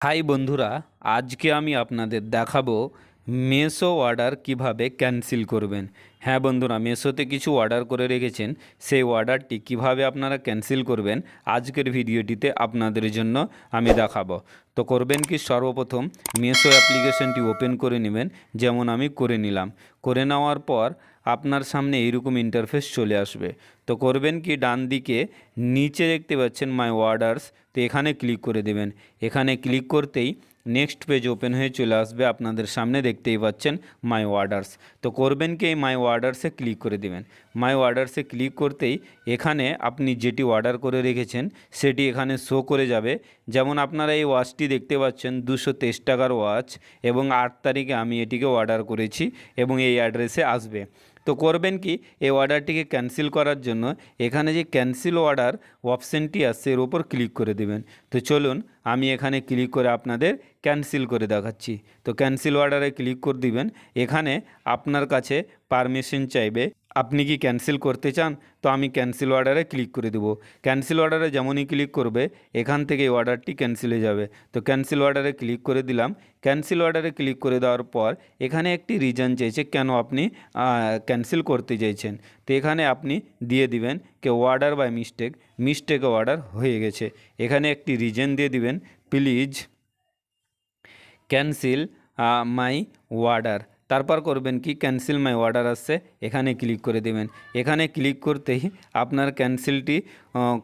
High বন্ধুরা আজকে আমি আপনাদের দেখাবো মেসো অর্ডার কীভাবে ক্যান্সেল করবেন। হ্যাঁ বন্ধুরা মেসোতে কিছু অর্ডার করে রেখেছেন। সেই অর্ডারটি কীভাবে আপনারা ক্যান্সেল করবেন, আজকের ভিডিওটিতে আপনাদের জন্য আমি দেখাবো। তো করবেন কি, সর্বপ্রথম মেসো অ্যাপ্লিকেশনটি ওপেন করে নেবেন, যেমন আমি করে নিলাম। করে নেওয়ার পর আপনার সামনে এইরকম ইন্টারফেস চলে আসবে। তো করবেন কি, ডান দিকে নিচে দেখতে পাচ্ছেন মাই অর্ডার্স তো এখানে ক্লিক করে দেবেন। এখানে ক্লিক করতেই নেক্সট পেজ ওপেন হয়ে চলে আসবে, আপনাদের সামনে দেখতেই পাচ্ছেন মাই অর্ডার্স তো করবেন কি এই মাই অর্ডার্সে ক্লিক করে দেবেন। মাই অর্ডারসে ক্লিক করতেই এখানে আপনি যেটি অর্ডার করে রেখেছেন, সেটি এখানে শো করে যাবে। যেমন আপনারা এই ওয়াচটি দেখতে পাচ্ছেন, দুশো টাকার ওয়াচ এবং আট তারিখে আমি এটিকে অর্ডার করেছি এবং এই অ্যাড্রেসে আসবে। তো করবেন কি? এই অর্ডারটিকে ক্যান্সেল করার জন্য এখানে যে ক্যান্সেল অর্ডার অপশানটি আসছে এর ওপর ক্লিক করে দেবেন। তো চলুন, আমি এখানে ক্লিক করে আপনাদের ক্যান্সেল করে দেখাচ্ছি। তো ক্যান্সেল অর্ডারে ক্লিক করে দিবেন। এখানে আপনার কাছে পারমিশন চাইবে আপনি কি ক্যান্সেল করতে চান, তো আমি ক্যান্সেল অর্ডারে ক্লিক করে দেবো। ক্যান্সেল অর্ডারে যেমনই ক্লিক করবে, এখান থেকে এই অর্ডারটি ক্যান্সেল হয়ে যাবে। তো ক্যান্সেল অর্ডারে ক্লিক করে দিলাম। ক্যান্সেল অর্ডারে ক্লিক করে দেওয়ার পর, এখানে একটি রিজন চেয়েছে কেন আপনি ক্যান্সেল করতে চাইছেন। তো এখানে আপনি দিয়ে দিবেন কে order by mistake mistake order হয়ে গেছে। এখানে একটি রিজন দিয়ে দিবেন প্লিজ ক্যান্সেল মাই অর্ডার তারপর করবেন কি? ক্যান্সেল মাই অর্ডার আসছে। এখানে ক্লিক করে দেবেন। এখানে ক্লিক করতেই আপনার ক্যান্সেলটি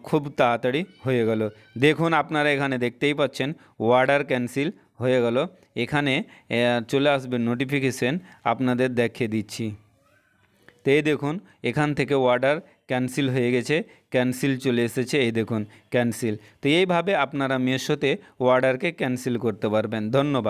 খুব তাড়াতাড়ি হয়ে গেল। দেখুন আপনারা এখানে দেখতেই পাচ্ছেন অর্ডার ক্যান্সেল হয়ে গেল। এখানে চলে আসবে নোটিফিকেশন আপনাদের দেখিয়ে দিচ্ছি। তো এই দেখুন, এখান থেকে অর্ডার ক্যান্সেল হয়ে গেছে ক্যান্সেল চলে এসেছে, এই দেখুন ক্যান্সেল তো এইভাবে আপনারা মেশোতে অর্ডারকে ক্যান্সেল করতে পারবেন। ধন্যবাদ।